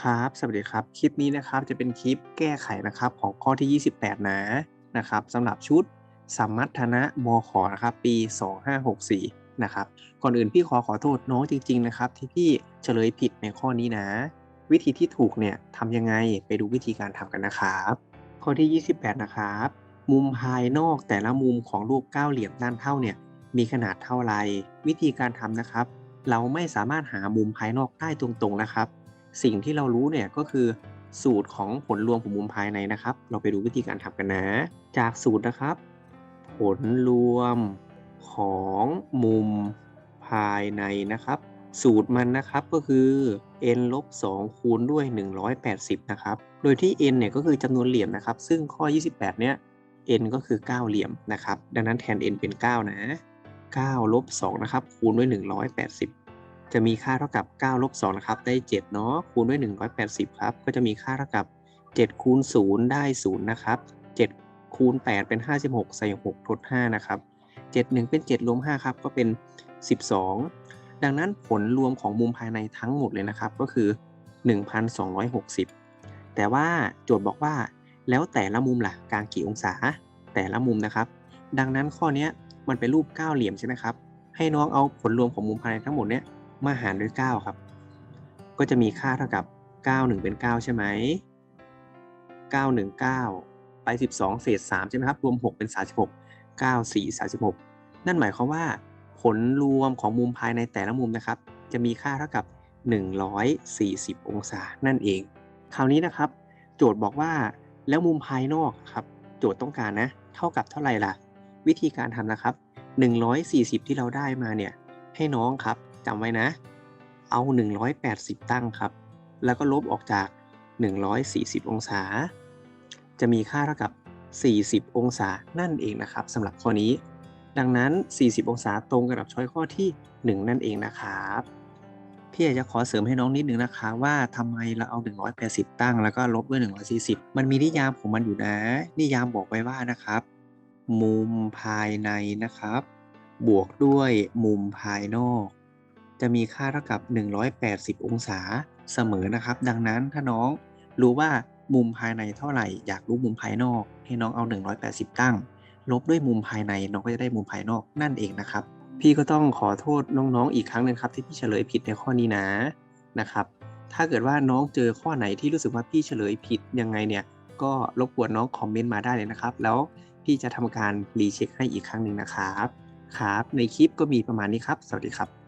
ครับ สวัสดีครับ คลิปนี้นะครับจะเป็นคลิปแก้ไขนะครับของข้อที่ 28 นะนะครับสำหรับชุดสมมัทนะมขอนะครับปี 2564 นะครับ ก่อนอื่นพี่ขอขอโทษน้องจริง ๆ นะครับ ที่พี่เฉลยผิดในข้อนี้นะ วิธีที่ถูกเนี่ยทำยังไงไปดูวิธีการทำกันนะครับ ข้อที่ 28 นะครับ มุมภายนอกแต่ละมุมของรูปเก้าเหลี่ยมด้านเท่าเนี่ยมีขนาดเท่าไร วิธีการทำนะครับ เราไม่สามารถหามุมภายนอกได้ตรงๆนะครับ สิ่งที่เรารู้เนี่ยก็คือสูตรของผลรวมของมุมภายในนะครับ เราไปดูวิธีการทำกันนะ จากสูตรนะครับ ผลรวมของมุมภายในนะครับ สูตรมันนะครับก็คือ n ลบ2คูณด้วย 180 นะครับ โดยที่ n เนี่ยก็คือจำนวนเหลี่ยมนะครับ ซึ่งข้อ 28 เนี่ย n ก็คือ 9 เหลี่ยมนะครับ ดังนั้นแทน n เป็น 9 นะ9ลบ2นะครับ คูณด้วย 180 จะมีค่าเท่ากับ9ลบ2นะครับ ได้7เนาะ คูณด้วย 180 ครับ ก็จะมีค่าเท่ากับ 7 คูณ 0 ได้ 0 นะครับ 7 คูณ 8 เป็น 56 ใส่ 6 ทด 5 นะครับ 7 1 เป็น 7 รวม 5 ครับ ก็เป็น 12 ดังนั้นผลรวมของมุมภายในทั้งหมดเลยนะครับ ก็คือ 1,260 แต่ว่าโจทย์บอกว่า แล้วแต่ละมุมล่ะ กลางกี่องศา แต่ละมุมนะครับ ดังนั้นข้อนี้มันเป็นรูปเก้าเหลี่ยมใช่ไหมครับ ให้น้องเอาผลรวมของมุมภายในทั้งหมดเนี้ย มาหารด้วย 9 ครับ ก็จะมีค่าเท่ากับ 9 1 เป็น 9 ใช่ไหม 9 1 9 ไป 12 เศษ 3 ใช่ไหมครับ รวม 6 เป็น 36 9 4 36 นั่นหมายความว่า ผลรวมของมุมภายในแต่ละมุมนะครับ จะมีค่าเท่ากับ 140 องศานั่นเอง คราวนี้นะครับ โจทย์บอกว่าแล้วมุมภายนอกครับ โจทย์ต้องการนะ เท่ากับเท่าไหร่ล่ะ วิธีการทำนะครับ 140 ที่เราได้มาเนี่ย ให้น้องครับ จำไว้นะ เอา 180 ตั้งครับ แล้วก็ลบออกจาก 140 องศา จะมีค่าเท่ากับ 40 องศานั่นเองนะครับสำหรับข้อนี้ ดังนั้น 40 องศาตรงกับช้อยข้อที่ 1 นั่นเองนะครับพี่อยากจะขอเสริมให้น้องนิดนึงนะคะ ว่าทำไมเราเอา 180 ตั้งแล้วก็ลบด้วย 140 มันมีนิยามของมันอยู่นะ นิยามบอกไว้ว่านะครับ มุมภายในนะครับ บวกด้วยมุมภายนอก จะมีค่าเท่ากับ 180 องศาเสมอนะครับ ดังนั้นถ้าน้องรู้ว่ามุมภายในเท่าไหร่ อยากรู้มุมภายนอก ให้น้องเอา 180 ตั้ง ลบด้วยมุมภายในน้องก็จะได้มุมภายนอกนั่นเองนะครับ พี่ก็ต้องขอโทษน้องๆอีกครั้งหนึงครับที่พี่เฉลยผิดในข้อนี้นะนะครับ ถ้าเกิดว่าน้องเจอข้อไหนที่รู้สึกว่าพี่เฉลยผิดยังไงเนี่ยก็รบกวนน้องคอมเมนต์มาได้เลยนะครับ แล้วพี่จะทำการรีเช็คให้อีกครั้งหนึ่งนะครับ ครับ ในคลิปก็มีประมาณนี้ครับ สวัสดีครับ